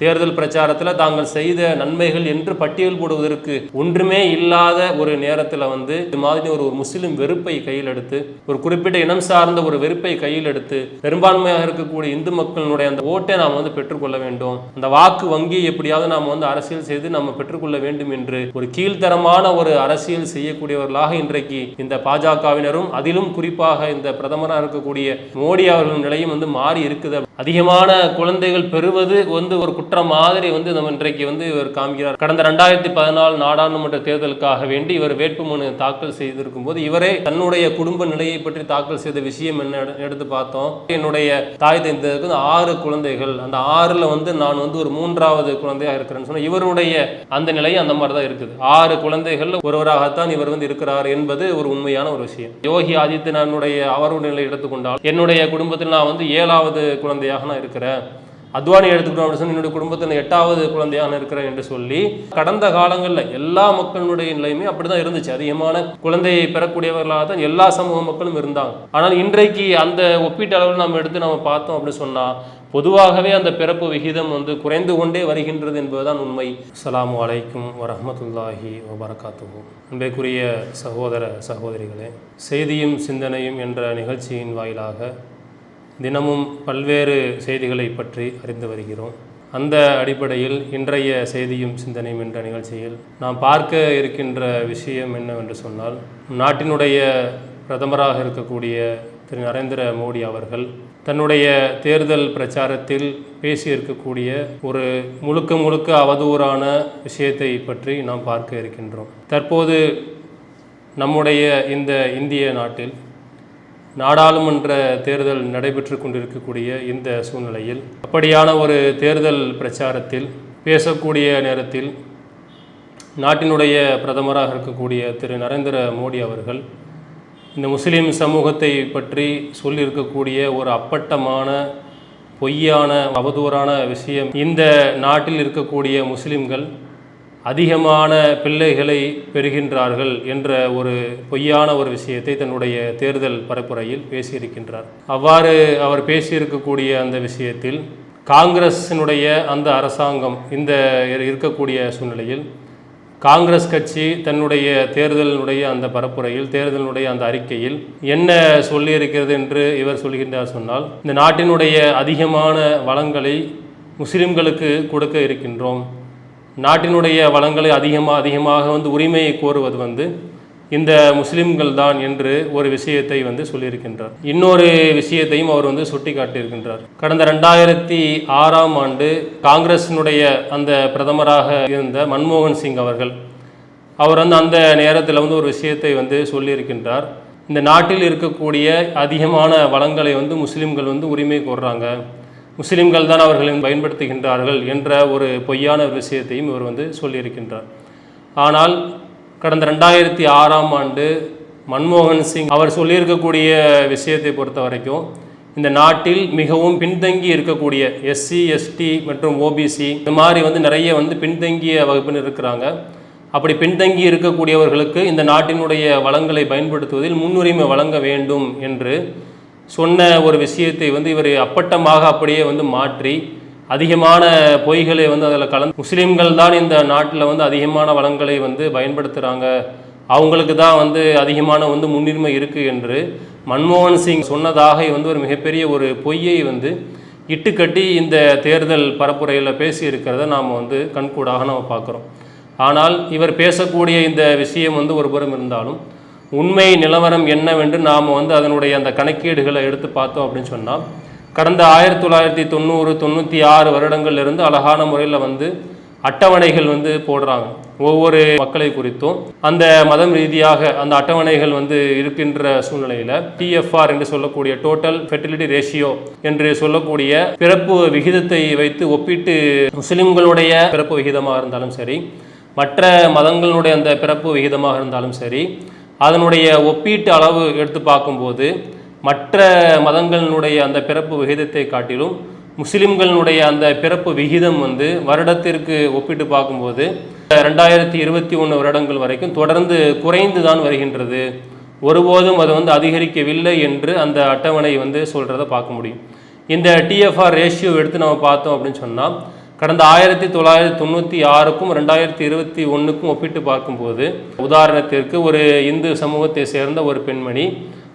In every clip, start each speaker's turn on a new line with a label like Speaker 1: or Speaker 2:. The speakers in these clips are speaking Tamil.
Speaker 1: தேர்தல் பிரச்சாரத்தில் தாங்கள் செய்த நன்மைகள் என்று பட்டியல் போடுவதற்கு ஒன்றுமே இல்லாத ஒரு நேரத்தில் வந்து இது மாதிரி ஒரு முஸ்லிம் வெறுப்பை கையில் எடுத்து ஒரு குறிப்பிட்ட இனம் சார்ந்த ஒரு வெறுப்பை கையில் எடுத்து பெரும்பான்மையாக இருக்கக்கூடிய இந்து மக்களினுடைய அந்த ஓட்டை நாம் வந்து பெற்றுக்கொள்ள வேண்டும். அந்த வாக்கு வங்கி எப்படியாவது நாம் வந்து அரசியல் செய்து நம்ம பெற்றுக்கொள்ள வேண்டும் என்று ஒரு கீழ்த்தரமான ஒரு அரசியல் செய்யக்கூடியவர்களாக இன்றைக்கு இந்த பாஜகவினரும் அதிலும் குறிப்பாக இந்த பிரதமராக இருக்கக்கூடிய மோடி அவர்களின் நிலையும் வந்து மாறி இருக்குது. அதிகமான குழந்தைகள் பெறுவது வந்து ஒரு குற்றம் மாதிரி வந்து நம்ம இன்றைக்கு வந்து இவர் காமிக்கிறார். கடந்த ரெண்டாயிரத்தி பதினாலு நாடாளுமன்ற தேர்தலுக்காக வேண்டி இவர் வேட்புமனு தாக்கல் செய்திருக்கும் போது இவரே தன்னுடைய குடும்ப நிலையை பற்றி தாக்கல் செய்த விஷயம் என்ன எடுத்து பார்த்தோம். என்னுடைய தாய் தந்ததுக்கு வந்து ஆறு குழந்தைகள். அந்த ஆறுல வந்து நான் வந்து ஒரு மூன்றாவது குழந்தையாக இருக்கிறேன்னு சொன்னால் இவருடைய அந்த நிலை அந்த மாதிரி தான் இருக்குது. ஆறு குழந்தைகள் ஒருவராகத்தான் இவர் வந்து இருக்கிறார் என்பது ஒரு உண்மையான ஒரு விஷயம். யோகி ஆதித்யநாதனுடைய அவருடைய நிலை எடுத்துக்கொண்டால் என்னுடைய குடும்பத்தில் நான் வந்து ஏழாவது குழந்தையாக நான் இருக்கிறேன் அத்வானி எடுத்துக்கணும் அப்படின்னு சொல்லி என்னுடைய குடும்பத்தின் எட்டாவது குழந்தையாக இருக்கிறேன் என்று சொல்லி கடந்த காலங்களில் எல்லா மக்களுடைய நிலையுமே அப்படிதான் இருந்துச்சு. அதிகமான குழந்தையை பெறக்கூடியவர்களாக தான் எல்லா சமூக மக்களும் இருந்தாங்க. ஆனால் இன்றைக்கு அந்த ஒப்பீட்டு அளவில் நம்ம எடுத்து நம்ம பார்த்தோம் அப்படின்னு சொன்னால் பொதுவாகவே அந்த பிறப்பு விகிதம் வந்து குறைந்து கொண்டே வருகின்றது என்பதுதான் உண்மை. அஸ்ஸலாமு அலைக்கும் வரமத்துல்லாஹி வபரகாத்துஹு. அன்பைக்குரிய சகோதர சகோதரிகளே செய்தியும் சிந்தனையும் என்ற நிகழ்ச்சியின் வாயிலாக தினமும் பல்வேறு செய்திகளை பற்றி அறிந்து வருகிறோம். அந்த அடிப்படையில் இன்றைய செய்தியும் சிந்தனையும் என்ற நிகழ்ச்சியில் நாம் பார்க்க இருக்கின்ற விஷயம் என்னவென்று சொன்னால் நாட்டினுடைய பிரதமராக இருக்கக்கூடிய திரு. நரேந்திர மோடி அவர்கள் தன்னுடைய தேர்தல் பிரச்சாரத்தில் பேசியிருக்கக்கூடிய ஒரு முழுக்க முழுக்க அவதூறான விஷயத்தை பற்றி நாம் பார்க்க இருக்கின்றோம். தற்போது நம்முடைய இந்த இந்திய நாட்டில் நாடாளுமன்ற தேர்தல் நடைபெற்று கொண்டிருக்கக்கூடிய இந்த சூழ்நிலையில் அப்படியான ஒரு தேர்தல் பிரச்சாரத்தில் பேசக்கூடிய நேரத்தில் நாட்டினுடைய பிரதமராக இருக்கக்கூடிய திரு. நரேந்திர மோடி அவர்கள் இந்த முஸ்லீம் சமூகத்தை பற்றி சொல்லியிருக்கக்கூடிய ஒரு அப்பட்டமான பொய்யான அவதூறான விஷயம் இந்த நாட்டில் இருக்கக்கூடிய முஸ்லிம்கள் அதிகமான பிள்ளைகளை பெறுகின்றார்கள் என்ற ஒரு பொய்யான ஒரு விஷயத்தை தன்னுடைய தேர்தல் பரப்புரையில் பேசியிருக்கின்றார். அவ்வாறு அவர் பேசியிருக்கக்கூடிய அந்த விஷயத்தில் காங்கிரஸினுடைய அந்த அரசாங்கம் இந்த இருக்கக்கூடிய சூழ்நிலையில் காங்கிரஸ் கட்சி தன்னுடைய தேர்தலினுடைய அந்த பரப்புரையில் தேர்தலினுடைய அந்த அறிக்கையில் என்ன சொல்லியிருக்கிறது என்று இவர் சொல்கின்றார் சொன்னால் இந்த நாட்டினுடைய அதிகமான வளங்களை முஸ்லிம்களுக்கு கொடுக்க இருக்கின்றோம். நாட்டினுடைய வளங்களை அதிகமாக அதிகமாக வந்து உரிமையை கோருவது வந்து இந்த முஸ்லிம்கள் தான் என்று ஒரு விஷயத்தை வந்து சொல்லியிருக்கின்றார். இன்னொரு விஷயத்தையும் அவர் வந்து சுட்டி காட்டியிருக்கின்றார் கடந்த ரெண்டாயிரத்தி ஆறாம் ஆண்டு காங்கிரசினுடைய அந்த பிரதமராக இருந்த மன்மோகன் சிங் அவர்கள் அவர் வந்து அந்த நேரத்தில் வந்து ஒரு விஷயத்தை வந்து சொல்லியிருக்கின்றார். இந்த நாட்டில் இருக்கக்கூடிய அதிகமான வளங்களை வந்து முஸ்லிம்கள் வந்து உரிமை கோர்றாங்க. முஸ்லிம்கள் தான் அவர்களை பயன்படுத்துகின்றார்கள் என்ற ஒரு பொய்யான ஒரு விஷயத்தையும் இவர் வந்து சொல்லியிருக்கின்றார். ஆனால் கடந்த ரெண்டாயிரத்தி ஆறாம் ஆண்டு மன்மோகன் சிங் அவர் சொல்லியிருக்கக்கூடிய விஷயத்தை பொறுத்த வரைக்கும் இந்த நாட்டில் மிகவும் பின்தங்கி இருக்கக்கூடிய எஸ்சி எஸ்டி மற்றும் ஓபிசி இந்த மாதிரி வந்து நிறைய வந்து பின்தங்கிய வகுப்பினர் இருக்கிறாங்க. அப்படி பின்தங்கி இருக்கக்கூடியவர்களுக்கு இந்த நாட்டினுடைய வளங்களை பயன்படுத்துவதில் முன்னுரிமை வழங்க வேண்டும் என்று சொன்ன ஒரு விஷயத்தை வந்து இவர் அப்பட்டமாக அப்படியே வந்து மாற்றி அதிகமான பொய்களை வந்து அதில் கலந்து முஸ்லீம்கள் தான் இந்த நாட்டில் வந்து அதிகமான வளங்களை வந்து பயன்படுத்துகிறாங்க அவங்களுக்கு தான் வந்து அதிகமான வந்து முன்னுரிமை இருக்குது என்று மன்மோகன் சிங் சொன்னதாக வந்து ஒரு மிகப்பெரிய ஒரு பொய்யை வந்து இட்டுக்கட்டி இந்த தேர்தல் பரப்புரையில் பேசி இருக்கிறத நாம் வந்து கண்கூடாக நம்ம பார்க்குறோம். ஆனால் இவர் பேசக்கூடிய இந்த விஷயம் வந்து ஒருபுறம் இருந்தாலும் உண்மை நிலவரம் என்னவென்று நாம் வந்து அதனுடைய அந்த கணக்கீடுகளை எடுத்து பார்த்தோம் அப்படின்னு சொன்னால் கடந்த ஆயிரத்தி தொள்ளாயிரத்தி தொண்ணூறு தொண்ணூற்றி ஆறு வருடங்கள்லேருந்து அழகான முறையில் வந்து அட்டவணைகள் வந்து போடுறாங்க. ஒவ்வொரு மக்களை குறித்தும் அந்த மதம் ரீதியாக அந்த அட்டவணைகள் வந்து இருக்கின்ற சூழ்நிலையில் டிஎஃப்ஆர் என்று சொல்லக்கூடிய டோட்டல் ஃபெர்டிலிட்டி ரேஷியோ என்று சொல்லக்கூடிய பிறப்பு விகிதத்தை வைத்து ஒப்பிட்டு முஸ்லிம்களுடைய பிறப்பு விகிதமாக இருந்தாலும் சரி மற்ற மதங்களுடைய அந்த பிறப்பு விகிதமாக இருந்தாலும் சரி அதனுடைய ஒப்பீட்டு அளவு எடுத்து பார்க்கும்போது மற்ற மதங்களினுடைய அந்த பிறப்பு விகிதத்தை காட்டிலும் முஸ்லிம்களினுடைய அந்த பிறப்பு விகிதம் வந்து வருடத்திற்கு ஒப்பிட்டு பார்க்கும்போது ரெண்டாயிரத்தி இருபத்தி ஒன்று வருடங்கள் வரைக்கும் தொடர்ந்து குறைந்து தான் வருகின்றது. ஒருபோதும் அது வந்து அதிகரிக்கவில்லை என்று அந்த அட்டவணை வந்து சொல்கிறத பார்க்க முடியும். இந்த டிஎஃப்ஆர் ரேஷியோ எடுத்து நம்ம பார்த்தோம் அப்படின்னு சொன்னால் கடந்த ஆயிரத்தி தொள்ளாயிரத்தி தொண்ணூற்றி ஆறுக்கும் ரெண்டாயிரத்தி இருபத்தி ஒன்றுக்கும் ஒப்பிட்டு பார்க்கும்போது உதாரணத்திற்கு ஒரு இந்து சமூகத்தை சேர்ந்த ஒரு பெண்மணி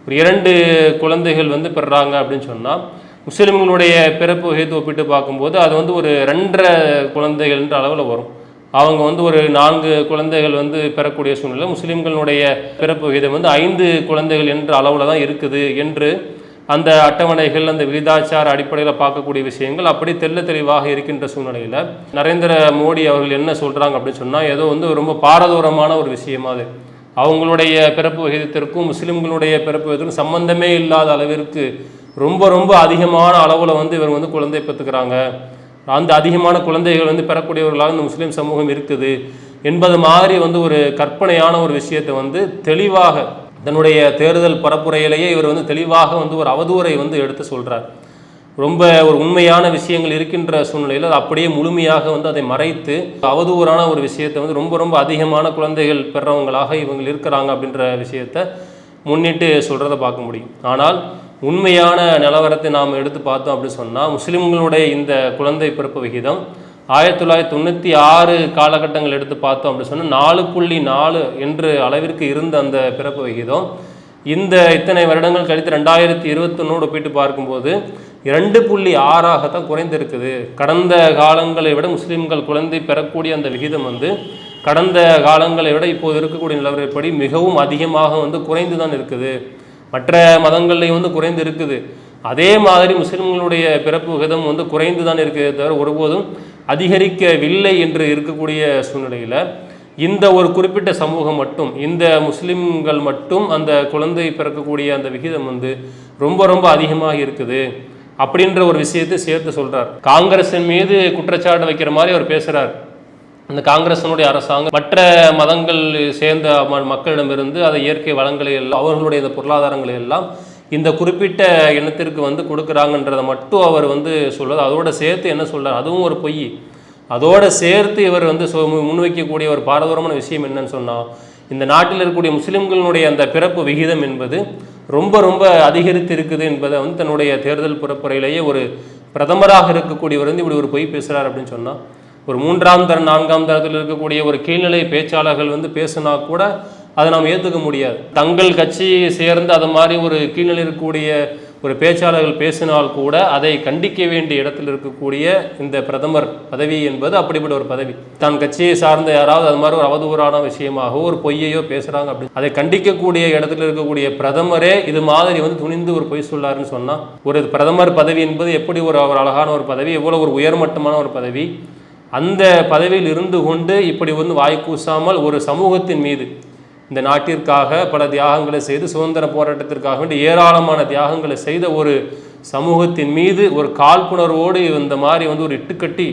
Speaker 1: ஒரு இரண்டு குழந்தைகள் வந்து பெறுறாங்க அப்படின்னு சொன்னால் முஸ்லீம்களுடைய பிறப்பு வகைத்து ஒப்பிட்டு பார்க்கும்போது அது வந்து ஒரு ரெண்டரை குழந்தைகள்ன்ற அளவில் வரும். அவங்க வந்து ஒரு நான்கு குழந்தைகள் வந்து பெறக்கூடிய சூழ்நிலை முஸ்லீம்களுடைய பிறப்பு விகிதம் வந்து ஐந்து குழந்தைகள் என்ற அளவில் தான் இருக்குது என்று அந்த அட்டவணைகள் அந்த விகிதாச்சார அடிப்படையில் பார்க்கக்கூடிய விஷயங்கள் அப்படி தெள்ள தெளிவாக இருக்கின்ற சூழ்நிலையில் நரேந்திர மோடி அவர்கள் என்ன சொல்கிறாங்க அப்படின்னு சொன்னால் ஏதோ வந்து ரொம்ப பாரதூரமான ஒரு விஷயமா அது. அவங்களுடைய பிறப்பு விகிதத்திற்கும் முஸ்லீம்களுடைய பிறப்பு விகிதத்திற்கும் சம்பந்தமே இல்லாத அளவிற்கு ரொம்ப ரொம்ப அதிகமான அளவில் வந்து இவர் வந்து குழந்தை பெற்றுக்கிறாங்க. அந்த அதிகமான குழந்தைகள் வந்து பெறக்கூடியவர்களாக இந்த முஸ்லீம் சமூகம் இருக்குது என்பது மாதிரி வந்து ஒரு கற்பனையான ஒரு விஷயத்தை வந்து தெளிவாக தன்னுடைய தேர்தல் பரப்புரையிலேயே இவர் வந்து தெளிவாக வந்து ஒரு அவதூறை வந்து எடுத்து சொல்கிறார் ரொம்ப ஒரு உண்மையான விஷயங்கள் இருக்கின்ற சூழ்நிலையில் அது அப்படியே முழுமையாக வந்து அதை மறைத்து அவதூறான ஒரு விஷயத்தை வந்து ரொம்ப ரொம்ப அதிகமான குழந்தைகள் பெறவங்களாக இவங்க இருக்கிறாங்க அப்படின்ற விஷயத்தை முன்னிட்டு சொல்கிறத பார்க்க முடியும். ஆனால் உண்மையான நிலவரத்தை நாம் எடுத்து பார்த்தோம் அப்படின்னு சொன்னால் முஸ்லிம்களுடைய இந்த குழந்தை பிறப்பு விகிதம் ஆயிரத்தி தொள்ளாயிரத்தி தொண்ணூற்றி ஆறு காலகட்டங்கள் எடுத்து பார்த்தோம் அப்படின்னு சொன்னால் நாலு புள்ளி நாலு என்று அளவிற்கு இருந்த அந்த பிறப்பு விகிதம். இந்த இத்தனை வருடங்கள் கழித்து ரெண்டாயிரத்தி இருபத்தொன்னோடு ஒப்பிட்டு பார்க்கும்போது இரண்டு புள்ளி ஆறாகத்தான் குறைந்திருக்குது. கடந்த காலங்களை விட முஸ்லீம்கள் குழந்தை பெறக்கூடிய அந்த விகிதம் வந்து கடந்த காலங்களை விட இப்போது இருக்கக்கூடிய நிலவரப்படி மிகவும் அதிகமாக வந்து குறைந்து தான் இருக்குது. மற்ற மதங்கள்லையும் வந்து குறைந்து இருக்குது அதே மாதிரி முஸ்லீம்களுடைய பிறப்பு விகிதம் வந்து குறைந்து தான் இருக்கிறதே தவிர ஒருபோதும் அதிகரிக்கவில்லை என்று இருக்கக்கூடிய சூழ்நிலையில் இந்த ஒரு குறிப்பிட்ட சமூகம் மட்டும் இந்த முஸ்லிம்கள் மட்டும் அந்த குழந்தை பிறக்கக்கூடிய அந்த விகிதம் வந்து ரொம்ப ரொம்ப அதிகமாக இருக்குது அப்படின்ற ஒரு விஷயத்தை சேர்த்து சொல்கிறார் காங்கிரஸின் மீது குற்றச்சாட்டு வைக்கிற மாதிரி அவர் பேசுகிறார் இந்த காங்கிரஸினுடைய அரசாங்கம் மற்ற மதங்கள் சேர்ந்த ம- மக்களிடமிருந்து அதை இயற்கை வளங்களை எல்லாம் அவர்களுடைய இந்த பொருளாதாரங்களை எல்லாம் இந்த குறிப்பிட்ட இனத்திற்கு வந்து கொடுக்குறாங்கன்றதை மட்டும் அவர் வந்து சொல்வது அதோட சேர்த்து என்ன சொல்றார்? அதுவும் ஒரு பொய். அதோட சேர்த்து இவர் வந்து சொ- மு- முன்வைக்கக்கூடிய ஒரு பாரதூரமான விஷயம் என்னன்னு சொன்னால் இந்த நாட்டில் இருக்கக்கூடிய முஸ்லிம்களுடைய அந்த பிறப்பு விகிதம் என்பது ரொம்ப ரொம்ப அதிகரித்து இருக்குது என்பதை வந்து தன்னுடைய தேர்தல் புறப்புறையிலேயே ஒரு பிரதமராக இருக்கக்கூடியவர் வந்து இப்படி ஒரு பொய் பேசுகிறார் அப்படின்னு சொன்னால் ஒரு மூன்றாம் தர நான்காம் தரத்தில் இருக்கக்கூடிய ஒரு கீழ்நிலை பேச்சாளர்கள் வந்து பேசுனா கூட அதை நாம் ஏற்றுக்க முடியாது. தங்கள் கட்சி சேர்ந்து அது மாதிரி ஒரு கீழ்நிலை இருக்கக்கூடிய ஒரு பேச்சாளர்கள் பேசினால் கூட அதை கண்டிக்க வேண்டிய இடத்தில் இருக்கக்கூடிய இந்த பிரதமர் பதவி என்பது அப்படிப்பட்ட ஒரு பதவி. தான் கட்சியை சார்ந்த யாராவது அது மாதிரி ஒரு அவதூறான விஷயமாகவோ ஒரு பொய்யையோ பேசுகிறாங்க அப்படின்னு அதை கண்டிக்கக்கூடிய இடத்துல இருக்கக்கூடிய பிரதமரே இது மாதிரி வந்து துணிந்து ஒரு பொய் சொல்லாருன்னு சொன்னால் ஒரு பிரதமர் பதவி என்பது எப்படி ஒரு ஒரு அழகான ஒரு பதவி எவ்வளோ ஒரு உயர்மட்டமான ஒரு பதவி அந்த பதவியில் இருந்து கொண்டு இப்படி வந்து வாய் கூசாமல் ஒரு சமூகத்தின் மீது இந்த நாட்டிற்காக பல தியாகங்களை செய்து சுதந்திர போராட்டத்திற்காக வேண்டி ஏராளமான தியாகங்களை செய்த ஒரு சமூகத்தின் மீது ஒரு காழ்ப்புணர்வோடு இந்த மாதிரி வந்து ஒரு இட்டுக்கட்டி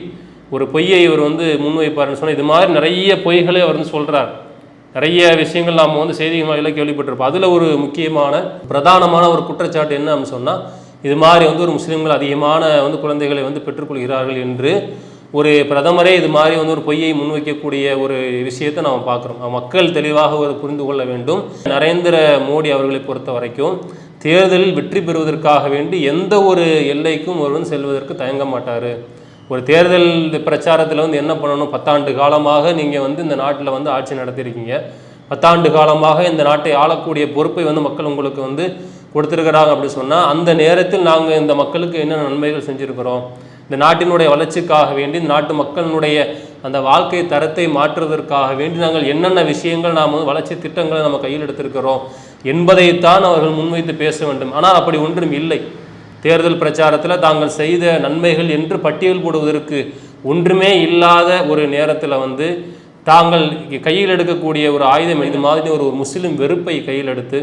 Speaker 1: ஒரு பொய்யை இவர் வந்து முன்வைப்பார்னு சொன்னால் இது மாதிரி நிறைய பொய்களை அவர் வந்து சொல்கிறார் நிறைய விஷயங்கள் நாம் வந்து செய்தி வாயிலாக கேள்விப்பட்டிருப்போம். அதில் ஒரு முக்கியமான பிரதானமான ஒரு குற்றச்சாட்டு என்ன அப்படின்னு சொன்னால் இது மாதிரி வந்து ஒரு முஸ்லீம்கள் அதிகமான வந்து குழந்தைகளை வந்து பெற்றுக்கொள்கிறார்கள் என்று ஒரு பிரதமரே இது மாதிரி வந்து ஒரு பொய்யை முன்வைக்கக்கூடிய ஒரு விஷயத்தை நாம் பார்க்குறோம். மக்கள் தெளிவாக ஒரு புரிந்து கொள்ள வேண்டும். நரேந்திர மோடி அவர்களை பொறுத்த வரைக்கும் தேர்தலில் வெற்றி பெறுவதற்காக வேண்டி எந்த ஒரு எல்லைக்கும் ஒருவன் செல்வதற்கு தயங்க மாட்டார். ஒரு தேர்தல் பிரச்சாரத்தில் வந்து என்ன பண்ணணும்? பத்தாண்டு காலமாக நீங்கள் வந்து இந்த நாட்டில் வந்து ஆட்சி நடத்தியிருக்கீங்க பத்தாண்டு காலமாக இந்த நாட்டை ஆளக்கூடிய பொறுப்பை வந்து மக்கள் உங்களுக்கு வந்து கொடுத்துருக்குறாங்க அப்படின்னு சொன்னால் அந்த நேரத்தில் நாங்கள் இந்த மக்களுக்கு என்ன நன்மைகள் செஞ்சுருக்கிறோம்? இந்த நாட்டினுடைய வளர்ச்சிக்காக வேண்டி இந்த நாட்டு மக்களினுடைய அந்த வாழ்க்கை தரத்தை மாற்றுவதற்காக வேண்டி நாங்கள் என்னென்ன விஷயங்கள் நாம் வளர்ச்சி திட்டங்களை நம்ம கையில் எடுத்திருக்கிறோம் என்பதைத்தான் அவர்கள் முன்வைத்து பேச வேண்டும். ஆனால் அப்படி ஒன்றும் இல்லை. தேர்தல் பிரச்சாரத்தில் தாங்கள் செய்த நன்மைகள் என்று பட்டியல் போடுவதற்கு ஒன்றுமே இல்லாத ஒரு நேரத்தில் வந்து தாங்கள் கையில் எடுக்கக்கூடிய ஒரு ஆயுதம் இது மாதிரி ஒரு முஸ்லீம் வெறுப்பை கையில் எடுத்து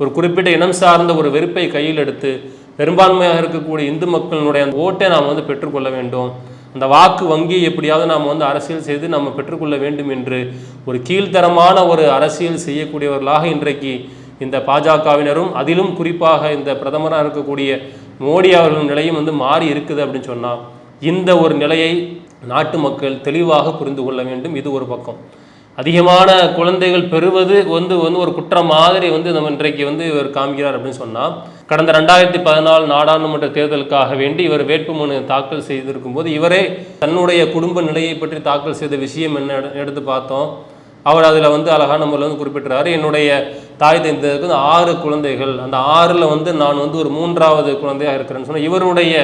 Speaker 1: ஒரு குறிப்பிட்ட இனம் சார்ந்த ஒரு வெறுப்பை கையில் எடுத்து பெரும்பான்மையாக இருக்கக்கூடிய இந்து மக்களினுடைய அந்த ஓட்டை நாம் வந்து பெற்றுக்கொள்ள வேண்டும். அந்த வாக்கு வங்கி எப்படியாவது நாம் வந்து அரசியல் செய்து நம்ம பெற்றுக்கொள்ள வேண்டும் என்று ஒரு கீழ்த்தரமான ஒரு அரசியல் செய்யக்கூடியவர்களாக இன்றைக்கு இந்த பாஜகவினரும் அதிலும் குறிப்பாக இந்த பிரதமராக இருக்கக்கூடிய மோடி அவர்களின் நிலையும் வந்து மாறி இருக்குது அப்படின்னு சொன்னால் இந்த ஒரு நிலையை நாட்டு மக்கள் தெளிவாக புரிந்து கொள்ள வேண்டும். இது ஒரு பக்கம். அதிகமான குழந்தைகள் பெறுவது வந்து வந்து ஒரு குற்றம் மாதிரி வந்து நம்ம இன்றைக்கு வந்து இவர் காமிக்கிறார் அப்படின்னு சொன்னால் கடந்த ரெண்டாயிரத்தி பதினாலு நாடாளுமன்ற தேர்தலுக்காக வேண்டி இவர் வேட்புமனு தாக்கல் செய்திருக்கும் போது இவரே தன்னுடைய குடும்ப நிலையை பற்றி தாக்கல் செய்த விஷயம் என்ன எடுத்து பார்த்தோம். அவர் அதில் வந்து அழகான முறையில் வந்து குறிப்பிட்டாரு என்னுடைய தாய் தந்ததுக்கு வந்து ஆறு குழந்தைகள். அந்த ஆறில் வந்து நான் வந்து ஒரு மூன்றாவது குழந்தையாக இருக்கிறேன்னு சொன்னால் இவருடைய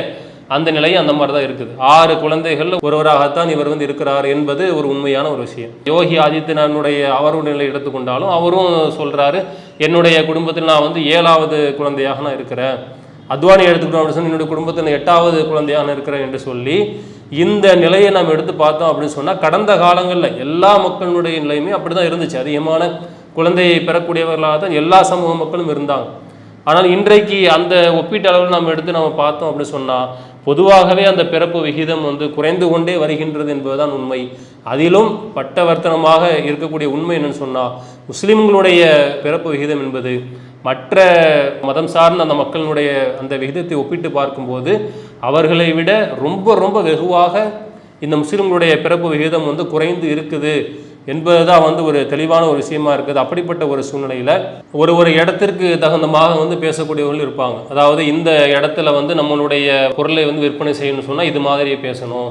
Speaker 1: அந்த நிலையும் அந்த மாதிரி தான் இருக்குது. ஆறு குழந்தைகள் ஒருவராகத்தான் இவர் வந்து இருக்கிறார் என்பது ஒரு உண்மையான ஒரு விஷயம். யோகி ஆதித்யநாதனுடைய அவருடைய நிலை எடுத்துக்கொண்டாலும் அவரும் சொல்கிறாரு என்னுடைய குடும்பத்தில் நான் வந்து ஏழாவது குழந்தையாக நான் இருக்கிறேன். அத்வானி எடுத்துக்கிட்டோம் அப்படின்னு சொல்லி என்னுடைய குடும்பத்தில் எட்டாவது குழந்தையாக நான் இருக்கிறேன் என்று சொல்லி இந்த நிலையை நாம் எடுத்து பார்த்தோம் அப்படின்னு சொன்னால் கடந்த காலங்களில் எல்லா மக்களுடைய நிலையுமே அப்படி தான் இருந்துச்சு. அதிகமான குழந்தையை பெறக்கூடியவர்களாக தான் எல்லா சமூக மக்களும் இருந்தாங்க. ஆனால் இன்றைக்கு அந்த ஒப்பீட்டு அளவில் எடுத்து நம்ம பார்த்தோம் அப்படின்னு சொன்னால் பொதுவாகவே அந்த பிறப்பு விகிதம் வந்து குறைந்து கொண்டே வருகின்றது என்பதுதான் உண்மை. அதிலும் பட்டவர்த்தனமாக இருக்கக்கூடிய உண்மை என்னன்னு சொன்னால் முஸ்லிம்களுடைய பிறப்பு விகிதம் என்பது மற்ற மதம் சார்ந்த அந்த மக்களினுடைய அந்த விகிதத்தை ஒப்பிட்டு பார்க்கும்போது அவர்களை விட ரொம்ப ரொம்ப வெகுவாக இந்த முஸ்லிம்களுடைய பிறப்பு விகிதம் வந்து குறைந்து இருக்குது. என்பது தான் வந்து ஒரு தெளிவான ஒரு விஷயமா இருக்குது. அப்படிப்பட்ட ஒரு சூழ்நிலையில் ஒரு ஒரு இடத்திற்கு தகுந்தமாக வந்து பேசக்கூடியவர்கள் இருப்பாங்க. அதாவது இந்த இடத்துல வந்து நம்மளுடைய பொருளை வந்து விற்பனை செய்யணும்னு சொன்னால் இது மாதிரியே பேசணும்.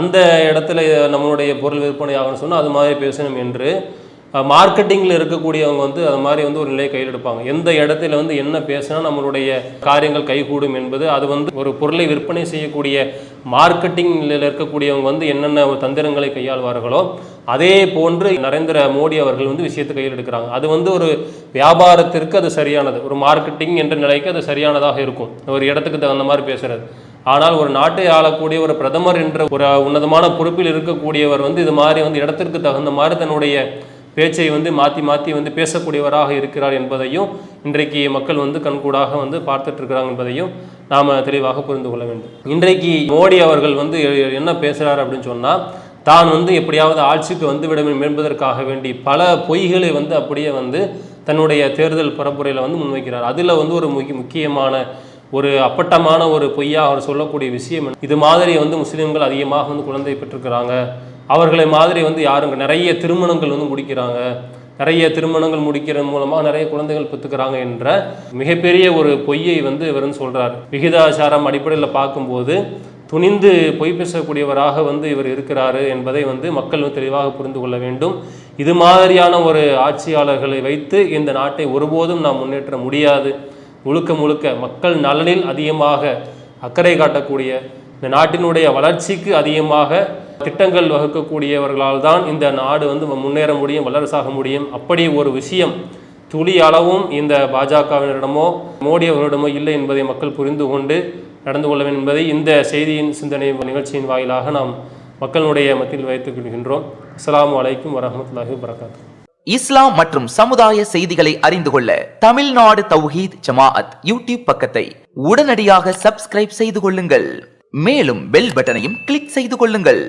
Speaker 1: அந்த இடத்துல நம்மளுடைய பொருள் விற்பனை ஆகணும்னு சொன்னால் அது மாதிரி பேசணும் என்று மார்க்கெட்டிங்கில் இருக்கக்கூடியவங்க வந்து அது மாதிரி வந்து ஒரு நிலையை கையில் எடுப்பாங்க. எந்த இடத்துல வந்து என்ன பேசினா நம்மளுடைய காரியங்கள் கைகூடும் என்பது அது வந்து ஒரு பொருளை விற்பனை செய்யக்கூடிய மார்க்கெட்டிங்கில் இருக்கக்கூடியவங்க வந்து என்னென்ன ஒரு தந்திரங்களை கையாள்வார்களோ அதே போன்று நரேந்திர மோடி அவர்கள் வந்து விஷயத்தை கையில் எடுக்கிறாங்க. அது வந்து ஒரு வியாபாரத்திற்கு அது சரியானது. ஒரு மார்க்கெட்டிங் என்ற நிலைக்கு அது சரியானதாக இருக்கும். ஒரு இடத்துக்கு தகுந்த மாதிரி பேசுறது. ஆனால் ஒரு நாட்டை ஆளக்கூடிய ஒரு பிரதமர் என்ற ஒரு உன்னதமான பொறுப்பில் இருக்கக்கூடியவர் வந்து இது மாதிரி வந்து இடத்திற்கு தகுந்த மாதிரி தன்னுடைய பேச்சை வந்து மாற்றி மாற்றி வந்து பேசக்கூடியவராக இருக்கிறார் என்பதையும் இன்றைக்கு மக்கள் வந்து கண்கூடாக வந்து பார்த்துட்டு இருக்கிறாங்க என்பதையும் நாம் தெளிவாக புரிந்து கொள்ள வேண்டும். இன்றைக்கு மோடி அவர்கள் வந்து என்ன பேசுகிறார் அப்படின்னு சொன்னால் தான் வந்து எப்படியாவது ஆட்சிக்கு வந்து விட வேண்டும் என்பதற்காக வேண்டி பல பொய்களை வந்து அப்படியே வந்து தன்னுடைய தேர்தல் பரப்புரையில் வந்து முன்வைக்கிறார். அதில் வந்து ஒரு முக்கிய முக்கியமான ஒரு அப்பட்டமான ஒரு பொய்யாக அவர் சொல்லக்கூடிய விஷயம் இது மாதிரி வந்து முஸ்லீம்கள் அதிகமாக வந்து குழந்தை பெற்றிருக்கிறாங்க. அவர்களை மாதிரி வந்து யாருங்க? நிறைய திருமணங்கள் வந்து முடிக்கிறாங்க. நிறைய திருமணங்கள் முடிக்கிறது மூலமாக நிறைய குழந்தைகள் பெற்றுக்கிறாங்க என்ற மிகப்பெரிய ஒரு பொய்யை வந்து இவர் சொல்கிறார் விகிதாச்சாரம் அடிப்படையில் பார்க்கும்போது துணிந்து பொய் பேசக்கூடியவராக வந்து இவர் இருக்கிறாரு என்பதை வந்து மக்கள் தெளிவாக புரிந்து கொள்ள வேண்டும். இது மாதிரியான ஒரு ஆட்சியாளர்களை வைத்து இந்த நாட்டை ஒருபோதும் நாம் முன்னேற்ற முடியாது. முழுக்க முழுக்க மக்கள் நலனில் அதிகமாக அக்கறை காட்டக்கூடிய இந்த நாட்டினுடைய வளர்ச்சிக்கு அதிகமாக திட்டங்கள் வகுக்கக்கூடியவர்களால் தான் இந்த நாடு வந்து முன்னேற முடியும் வல்லரசாக முடியும். அப்படி ஒரு விஷயம் துளி அளவும் இந்த பாஜகவினரிடமோ மோடி அவர்களிடமோ இல்லை என்பதை மக்கள் புரிந்து கொண்டு நடந்து கொள்ள வேண்டும் என்பதை இந்த செய்தியின் சிந்தனை நிகழ்ச்சியின் வாயிலாக நாம் மக்களுடைய மத்தியில் வைத்துக் கொள்கின்றோம். அஸ்லாம் வலைக்கும் வரமத்துல்லாஹி வரகாத்து
Speaker 2: இஸ்லாம் மற்றும் சமுதாய செய்திகளை அறிந்து கொள்ள தமிழ்நாடு தௌஹீத் ஜமாஅத் யூடியூப் பக்கத்தை உடனடியாக சப்ஸ்கிரைப் செய்து கொள்ளுங்கள். மேலும் பெல் பட்டனையும் கிளிக் செய்து கொள்ளுங்கள்.